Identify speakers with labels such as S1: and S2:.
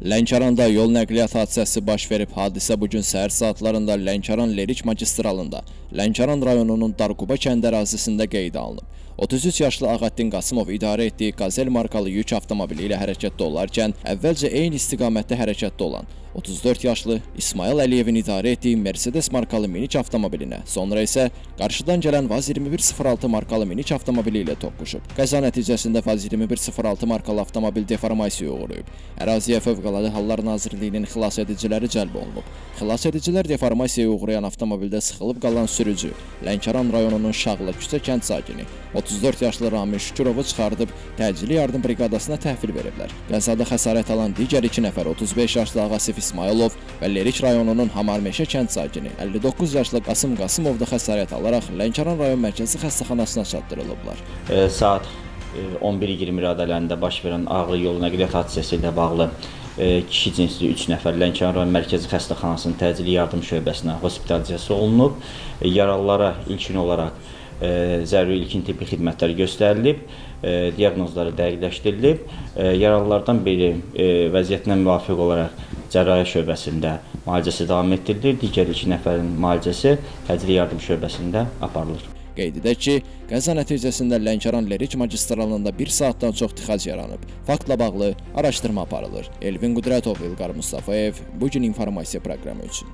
S1: Lənkəranda yol nəqliyyat hadisəsi baş verib. Hadisə bu gün səhər saatlarında Lənkəran Lerik magistralında, Lənkəran rayonunun Darquba kənd ərazisində qeydə alınıb. 33 yaşlı Ağaddin Qasımov idarə etdiyi Qazel markalı yük avtomobili ilə hərəkətdə olarkən əvvəlcə eyni istiqamətdə hərəkətdə olan 34 yaşlı İsmail Əliyevin idarə etdiyi Mercedes markalı minik avtomobilinə, sonra isə qarşıdan gələn Vaz 2106 markalı minik avtomobili ilə toqquşub. Qəza nəticəsində Vaz 2106 markalı avtomobil deformasiyaya uğrayıb. Əraziyə Fövqəladə Hallar Nazirliyinin xilas ediciləri cəlb olunub. Xilas edicilər deformasiyaya uğrayan avtomobildə sıxılıb qalan sürücü, Lənkəran rayonunun Şağlı küçə kənd sakini 34 yaşlı Ramil Şükurovu çıxardıb təcili yardım briqadasına təhvil veriblər. Qəzada xəsarət alan digər 2 nəfər 35 yaşlı Ağasif İsmailov və Lerik rayonunun Hamarmeşə kənd sakini 59 yaşlı Qasım Qasımov da xəsarət alaraq Lənkəran rayon mərkəzi xəstəxanasına çatdırılıblar.
S2: E, saat e, 11:20 radələrində baş verən ağır yol nəqliyyat hadisəsi ilə bağlı e, kişi cinsli 3 nəfər Lənkəran rayon mərkəzi xəstəxanasının təcili yardım şöbəsinə hospitalizasiya olunub. E, yaralılara ilkin olaraq e, zəruri ilkin tibbi xidmətlər göstərilib, e, diaqnozları dəqiqləşdirilib. E, yaralılardan biri e, vəziyyətinə müvafiq olaraq cərrahiyyə şöbəsində müalicəsi davam etdirilir. Digər iki nəfərin müalicəsi təcili yardım şöbəsində aparılır.
S1: Qeyd edək ki, qəza nəticəsində Lənkəran Lerik magistralında 1 saatdan çox tıxac yaranıb. Faktla bağlı araşdırma aparılır. Elvin Qudrətov, İlqar Mustafayev bu gün informasiya proqramı üçün.